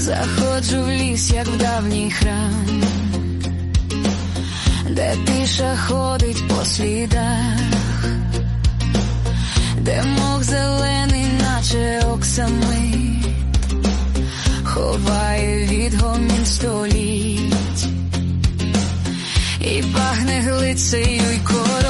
Заходжу в ліс, як в давній храм, де тиша ходить по слідах, де мох зелений, наче оксамит, ховає відгомін століть, і пахне глицею й корою,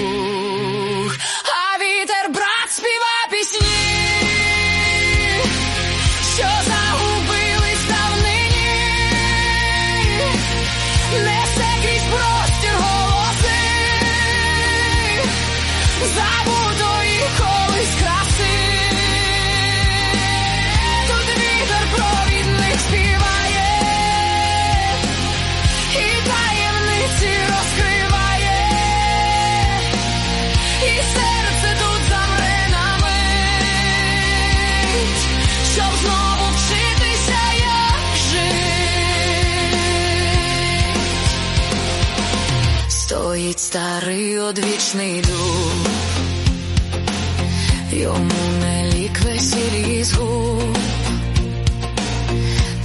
Стоїть старий одвічний дух, йому не лік весіль з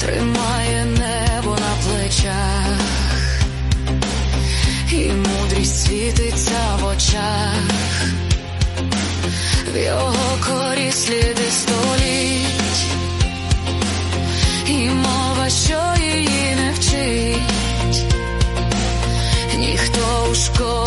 тримає небо на плечах, і мудрість світиться в очах, в його корі сліди століть, і мова, що її не